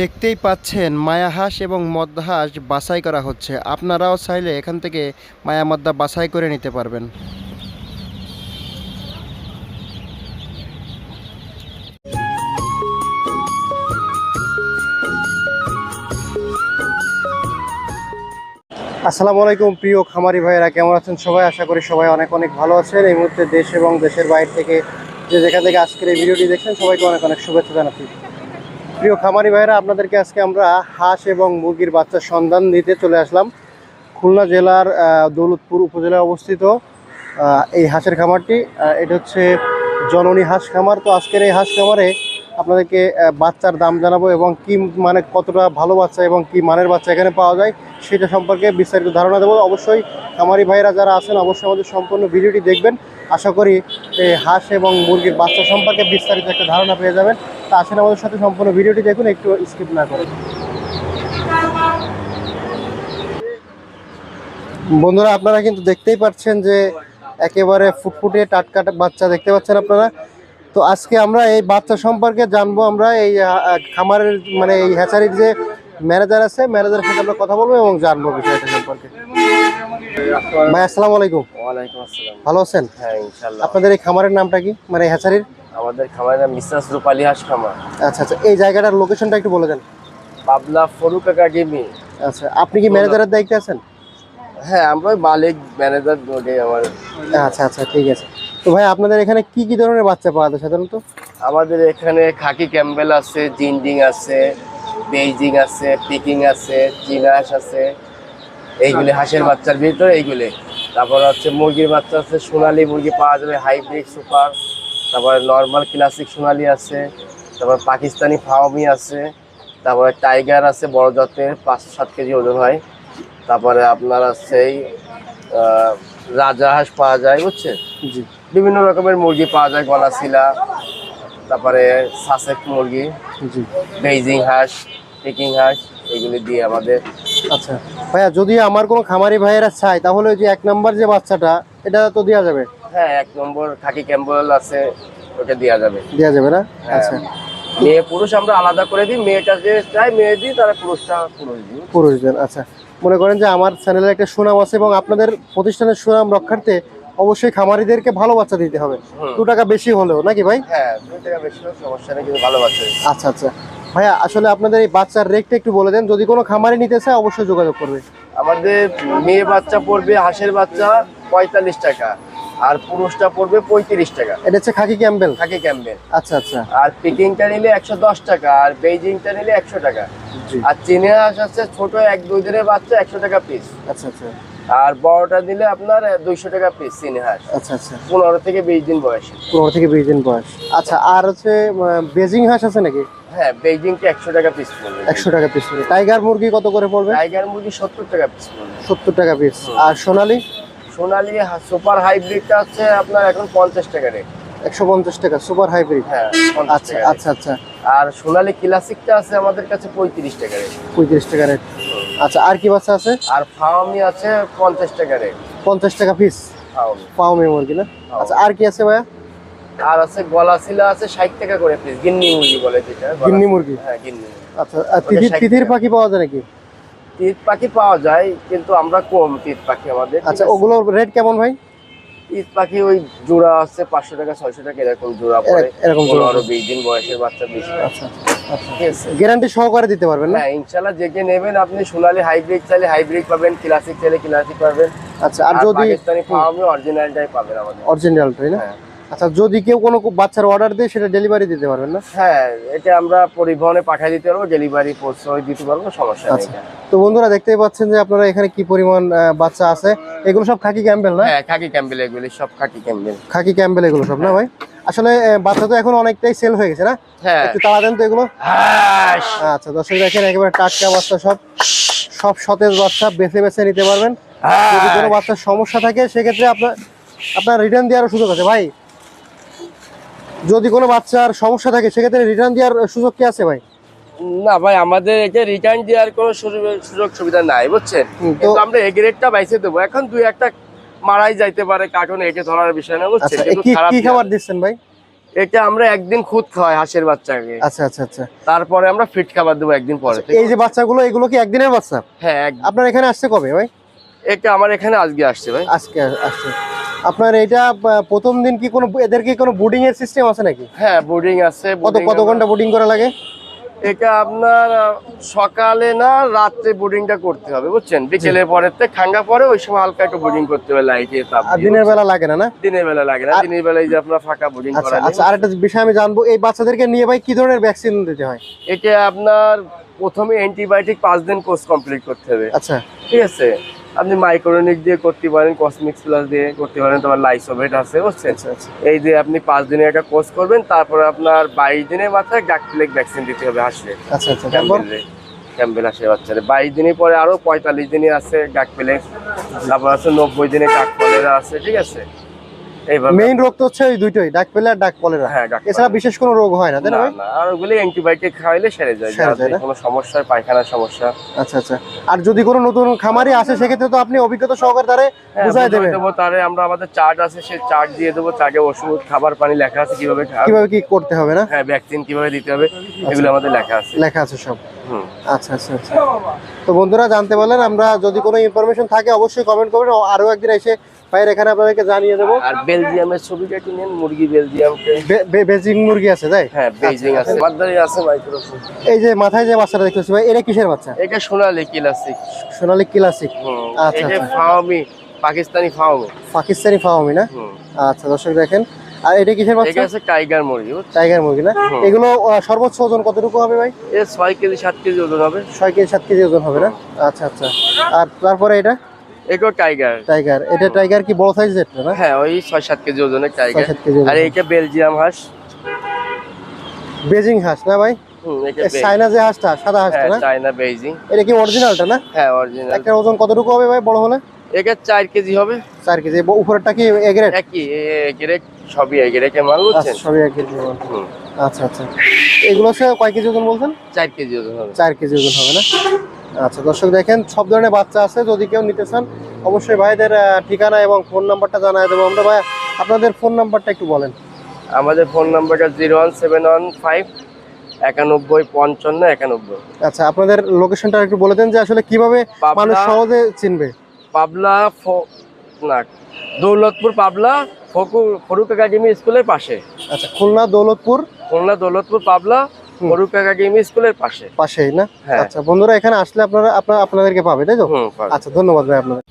দেখতেই পাচ্ছেন মায়া হাঁস এবং মদ্দা হাঁস বাছাই করা হচ্ছে। আপনারাও চাইলে এখান থেকে মায়া মদ্দা বাছাই করে নিতে পারবেন। আসসালামু আলাইকুম, প্রিয় খামারি ভাইয়েরা, কেমন আছেন সবাই? আশা করি সবাই অনেক অনেক ভালো আছেন। এই মুহূর্তে দেশ এবং দেশের বাইরে থেকে যে যেখান থেকে আজকের এই ভিডিওটি দেখছেন, সবাইকে অনেক অনেক শুভেচ্ছা জানাচ্ছি। প্রিয় খামারি ভাইরা আপনাদেরকে আজকে আমরা হাঁস এবং মুরগির বাচ্চার সন্ধান দিতে চলে আসলাম। খুলনা জেলার দৌলতপুর উপজেলায় অবস্থিত এই হাঁসের খামারটি। এটা হচ্ছে জননী হাঁস খামার। তো আজকের এই হাঁস খামারে আপনাদেরকে বাচ্চার দাম জানাব এবং কি মানে কতটা ভালো বাচ্চা এবং কি মানের বাচ্চা এখানে পাওয়া যায় সেটা সম্পর্কে বিস্তারিত ধারণা দেবো। অবশ্যই খামারি ভাইরা যারা আছেন, অবশ্যই আমাদের সম্পূর্ণ ভিডিওটি দেখবেন। আশা করি হাঁস এবং মুরগির বাচ্চা সম্পর্কে বিস্তারিত একটা ধারণা পেয়ে যাবেন। তা আসেন আমাদের সাথে সম্পূর্ণ ভিডিওটি দেখুন, একটু স্কিপ না করেন বন্ধুরা, আপনারা কিন্তু দেখতেই পাচ্ছেন যে একেবারে ফুটফুটে টাটকা বাচ্চা দেখতে পাচ্ছেন আপনারা। তো আজকে আমরা এই বাচ্চা সম্পর্কে জানব আমরা এই খামারের মানে এই হ্যাচারির যে ম্যানেজার আছে ম্যানেজারের সাথে আমরা কথা বলব এবং জানব বিষয়টা সম্পর্কে। ভাই আসসালামু আলাইকুম। ওয়ালাইকুম আসসালাম। ভালো আছেন? হ্যাঁ ইনশাল্লাহ আপনাদের এই খামারের নামটা কি মানে হ্যাচারির আমাদের খামারের নাম মিসাস রূপালী হাঁস খামার আচ্ছা আচ্ছা এই জায়গাটার লোকেশনটা একটু বলে দেন। পাবলা ফরুক একাডেমি। আচ্ছা আপনি কি ম্যানেজারের দায়িত্বে আছেন? হ্যাঁ আমরা মালিক ম্যানেজার ওটাই আমার। আচ্ছা আচ্ছা ঠিক আছে। তো ভাই আপনাদের এখানে কি কি ধরনের বাচ্চা পাওয়া যায় সাধারণত? আমাদের এখানে খাকি ক্যাম্বেল আছে জিন্ডিং আছে বেইজিং আছে পিকিং আছে চীনা হাঁস আছে। এইগুলি হাঁসের বাচ্চার ভিতরে এইগুলি। তারপর হচ্ছে মুরগির বাচ্চা আছে সোনালি মুরগি পাওয়া যাবে হাইব্রিড সুপার। তারপরে নর্মাল ক্লাসিক সোনালি আছে। তারপর পাকিস্তানি ফাওমি আছে। তারপরে টাইগার আছে বড় জাতের পাঁচ সাত কেজি ওজন হয়। তারপরে আপনার আছে রাজা হাঁস পাওয়া যায় বুঝছেন? জি। বিভিন্ন রকমের মুরগি পাওয়া যায় গলাশিলা তারপরে সাসেক মুরগি বেইজিং হাঁস পিকিং হাঁস এগুলি দিয়ে আমাদের। আচ্ছা। ভাইয়া যদি আমার কোনো খামারি ভাইয়েরা চায় তাহলে ওই যে এক নম্বর যে বাচ্চাটা এটা তো দেওয়া যাবে? হ্যাঁ এক নম্বর খাকি ক্যাম্বল আছে ওটা দেওয়া যাবে। দেওয়া যাবে না? হ্যাঁ। আচ্ছা। মেয়ে পুরুষ আমরা আলাদা করে দিই মেয়েটা যে চাই মেয়ে দিই তারা পুরুষটা পুরুষ দিই পুরুষদের আচ্ছা। মনে করেন যে আমার চ্যানেলে একটা সুনাম আছে এবং আপনাদের প্রতিষ্ঠানের সুনাম রক্ষার্থে অবশ্যই খামারিদেরকে ভালো বাচ্চা দিতে হবে। দু টাকা বেশি হলেও নাকি ভাই? হ্যাঁ দুই টাকা বেশি হোক সমস্যা নেই কিন্তু ভালো বাচ্চা আচ্ছা আচ্ছা। ভাইয়া আসলে আপনাদের এই বাচ্চার রেটটা একটু বলে দেন। যদি কোনো খামারি নিতে চায় অবশ্যই যোগাযোগ করবে। আমাদের মেয়ে বাচ্চা পড়বে হাঁসের বাচ্চা পঁয়তাল্লিশ টাকা আর পুরুষটা পড়বে পঁয়ত্রিশ টাকা। এটা হচ্ছে খাকি ক্যাম্বেল? খাকি ক্যাম্বেল। আচ্ছা আচ্ছা। আর পিকিংটা নিলে একশো দশ টাকা আর বেইজিংটা নিলে একশো টাকা। আর চীনে হাঁস আছে ছোট এক দুই দিনের বাচ্চা একশো টাকা পিস আচ্ছা আচ্ছা। আর বড়টা দিলে আপনার দুইশো টাকা পিস চীনে হাঁস। আচ্ছা আচ্ছা। পনেরো থেকে বিশ দিন বয়স। পনেরো থেকে বিশ দিন বয়স। আচ্ছা আর হচ্ছে বেজিং হাঁস আছে নাকি? হ্যাঁ বেইজিংটা একশো টাকা পিস পড়বে। একশো টাকা পিস করে টাইগার মুরগি কত করে পড়বে? টাইগার মুরগি সত্তর টাকা পিস পড়বে। সত্তর টাকা পিস আর সোনালি? সোনালি সুপার হাইব্রিডটা আছে আপনার এখন পঞ্চাশ টাকা রেট একশো পঞ্চাশ টাকা সুপার হাইব্রিড হ্যাঁ আচ্ছা আচ্ছা আচ্ছা। আর সোনালি ক্লাসিকটা আছে আমাদের কাছে পঁয়ত্রিশ টাকা রেট পঁয়ত্রিশ টাকা রেট আচ্ছা আর কি বাচ্চা আছে? আর ফাওমি আছে পঞ্চাশ টাকা রেট। পঞ্চাশ টাকা পিস ফাওমি। মুরগি না? আচ্ছা আর কি আছে ভাইয়া? আর আছে গলাশিলা আছে ষাট টাকা করে পিস গিন্নি মুরগি বলে যেটা গিন্নি মুরগি? হ্যাঁ গিন্নি আচ্ছা আর তিথির ওটা 60 তিথির পাখি পাওয়া যায় নাকি? তিত পাখি পাওয়া যায় কিন্তু আমরা কম তিত পাখি আমাদের আচ্ছা ওগুলোর রেট কেমন ভাই? তিত পাখি ওই জোড়া আছে পাঁচশো টাকা ছয়শো টাকা এরকম জোড়া পড়ে। এরক- এরকম জোড়া পনেরো বিশ দিন বয়সের বাচ্চা বিশ আচ্ছা আচ্ছা। গ্যারান্টি সহকারে দিতে পারবেন না? হ্যাঁ ইনশাল্লাহ যে নেবেন আপনি সোনালি হাইব্রিড চাইলে হাইব্রিড পাবেন ক্লাসিক চাইলে ক্লাসিক পাবেন। আচ্ছা আর আর যদি পাকিস্তানি ফার্মে অরিজিনালটাই পাবেন আমাদের। অরিজিনাল তাই না? হ্যাঁ। আচ্ছা যদি কেউ কোনো বাচ্চার অর্ডার দেয় সেটা ডেলিভারি দিতে পারবেন না? হ্যাঁ এটা আমরা পরিবহনে পাঠিয়ে দিতে পারব ডেলিভারি পৌঁছে দিতে পারব সমস্যা নেই আচ্ছা। তো বন্ধুরা দেখতেই পাচ্ছেন যে আপনারা এখানে কি পরিমাণ বাচ্চা আছে? এগুলো সব খাকি ক্যাম্বেল না? হ্যাঁ খাকি ক্যাম্বেল এগুলি সব খাকি ক্যাম্বেল। খাকি ক্যাম্বেল এগুলো সব না ভাই? আসলে বাচ্চা তো এখন অনেকটাই সেল হয়ে গেছে না? হ্যাঁ। একটু তাড়া দেন তো এগুলো। হাঁস। আচ্ছা দর্শক দেখেন একেবারে টাটকা বাচ্চা সব। সব সতেজ বাচ্চা বেছে বেছে নিতে পারবেন। যদি কোনো বাচ্চার সমস্যা থাকে সেক্ষেত্রে আপনার আপনার রিটার্ন দেওয়ারও সুযোগ আছে। ভাই যদি কোনো বাচ্চার সমস্যা থাকে সেক্ষেত্রে রিটার্ন দেওয়ার সুযোগ কি আছে ভাই? না ভাই আমাদের এটা রিটার্ন দেওয়ার কোনো সুযোগ সুবিধা নাই বুঝছেন? তো কিন্তু আমরা এগ রেটটা বাইসে দেবো। এখন দুই একটা মারাই যাইতে পারে কার্টুন একে ধরার বিষয় না বুঝছেন? আচ্ছা কি কি খাবার দিচ্ছেন ভাই? এটা আমরা একদিন খুদ খাওয়াই হাঁসের বাচ্চাকে। আচ্ছা আচ্ছা আচ্ছা। তারপরে আমরা ফিট খাবার দেবো একদিন পরে। এই যে বাচ্চাগুলো এগুলো কি একদিনের বাচ্চা? হ্যাঁ আপনার এখানে আসছে কবে ভাই? এটা আমার এখানে আজকে আসছে ভাই। আজকে আসছে। আপনার এটা প্রথম দিন কি কোনো এদের কি কোনো বোর্ডিং এর সিস্টেম আছে নাকি? হ্যাঁ বোর্ডিং আছে কত কত ঘণ্টা বোর্ডিং করা লাগে? এটা আপনার সকালে না রাত্রে বোর্ডিংটা করতে হবে বুঝছেন? বিকেলের থেকে খাঙ্গা পরে ওই সময় হালকা একটু বোর্ডিং করতে হবে লাইটে তাপ আর দিনের বেলা লাগে না না? দিনের বেলা লাগে না দিনের বেলায় যে আপনার ফাঁকা বোর্ডিং আচ্ছা করা। আচ্ছা আরেকটা বিষয় আমি জানব এই বাচ্চাদেরকে নিয়ে ভাই কি ধরনের ভ্যাকসিন দিতে হয়? এটা আপনার প্রথমে অ্যান্টিবায়োটিক পাঁচ দিন কোর্স কমপ্লিট করতে হবে। আচ্ছা। ঠিক আছে? আপনি মাইক্রোনিক দিয়ে করতে পারেন কসমিক্স প্লাস দিয়ে করতে পারেন তোমার লাইসোভেট আছে বুঝছেন? আচ্ছা আচ্ছা। এই যে আপনি পাঁচ দিনে একটা কোর্স করবেন তারপরে আপনার বাইশ দিনের মাথায় ডাকপ্লেক ভ্যাকসিন দিতে হবে হাসলে। আচ্ছা আচ্ছা ক্যাম্পেল আসে বাচ্চারা বাইশ দিনের পরে আরও পঁয়তাল্লিশ দিনে আছে পেলে তারপর আছে নব্বই দিনে ডাকপলেরা আছে ঠিক আছে? মেইন রোগ তো হচ্ছে ওই দুইটাই ডাক পেলে আর ডাক কলেরা হ্যাঁ ডাক এছাড়া বিশেষ কোনো রোগ হয় না তাই না আর ওগুলি অ্যান্টিবায়োটিক খাওয়াইলে সেরে যায়? কোনো সমস্যা পায়খানার সমস্যা। আচ্ছা আচ্ছা। আর যদি কোনো নতুন খামারি আসে সেক্ষেত্রে তো আপনি অভিজ্ঞতা সহকারে তারে হ্যাঁ, বুঝাই বুঝিয়ে দেবেন। দেবো তারে আমরা আমাদের চার্ট আছে সেই চার্ট দিয়ে দেবো চার্টে ওষুধ খাবার পানি লেখা আছে কীভাবে কীভাবে কি করতে হবে না? হ্যাঁ ভ্যাকসিন কীভাবে দিতে হবে এগুলো আমাদের লেখা আছে। লেখা আছে সব। হুম। আচ্ছা আচ্ছা আচ্ছা। তো বন্ধুরা জানতে পারলেন আমরা যদি কোনো ইনফরমেশন থাকে অবশ্যই কমেন্ট করবেন ও আরও একদিন এসে ভাইয়ের এখানে আপনাদেরকে জানিয়ে দেবো। আর বেলজিয়ামের ছবিটা একটু নেন মুরগি বেলজিয়ামকে বে- বে- বেজিং মুরগি আছে তাই? হ্যাঁ বেজিং আছে। মাদ্দারি আছে মাইক্রোফোন এই যে মাথায় যে বাচ্চাটা দেখতেছি ভাই এটা কিসের বাচ্চা? এটা সোনালি ক্লাসিক। সোনালী ক্লাসিক। আচ্ছা, এটা আচ্ছা। ফাওমি পাকিস্তানি ফাওমি। পাকিস্তানি ফাওমি না? আচ্ছা দর্শক দেখেন। আর এটা কিসের এটা বাচ্চা আছে টাইগার মুরগি টাইগার মুরগি না? এগুলো সর্বোচ্চ ওজন কতটুকু হবে ভাই? এ ছয় কেজি সাত কেজি ওজন হবে। ছয় কেজি সাত কেজি ওজন হবে না? আচ্ছা আচ্ছা। আর তারপরে এটা? এটাও টাইগার। টাইগার। এটা টাইগার কি বড় সাইজের না? হ্যাঁ ওই ছয় সাত কেজি ওজনের টাইগার। আর এইটা বেলজিয়াম হাঁস। বেজিং হাঁস না ভাই? এটা চায়না যে হাঁসটা সাদা হাঁসটা হ্যাঁ না? চায়না বেইজিং এটা কি অরিজিনালটা না? হ্যাঁ অরিজিনাল একটা ওজন কতটুকু হবে ভাই বড় হলে? এটা চার কেজি হবে। চার কেজি। উপরেরটা কি এগ্রেড একই এগেরে সবই এগেরে মাল আচ্ছা বুঝছেন সবই আচ্ছা আচ্ছা। এগুলো হচ্ছে কয় কেজি ওজন বলছেন? চার কেজি ওজন হবে। চার কেজি ওজন হবে না? আচ্ছা দর্শক দেখেন সব ধরনের বাচ্চা আছে যদি কেউ নিতে চান অবশ্যই ভাইদের ঠিকানা এবং ফোন নাম্বারটা জানাই দেবো। আমরা ভাই আপনাদের ফোন নাম্বারটা একটু বলেন। আমাদের ফোন নাম্বারটা zero one seven one five একানব্বই পঞ্চান্ন একানব্বই। আচ্ছা আপনাদের লোকেশনটা একটু বলে দেন যে আসলে কীভাবে মানুষ সহজে চিনবে। পাবলা না দৌলতপুর পাবলা ফকু ফরুক একাডেমি স্কুলের পাশে। আচ্ছা খুলনা দৌলতপুর? খুলনা দৌলতপুর পাবলা। ফরুক একাডেমি স্কুলের পাশে। পাশেই না? হ্যাঁ। আচ্ছা বন্ধুরা এখানে আসলে আপনারা আপনারা আপনাদেরকে পাবে তাই তো? আচ্ছা ধন্যবাদ ভাই আপনাদের।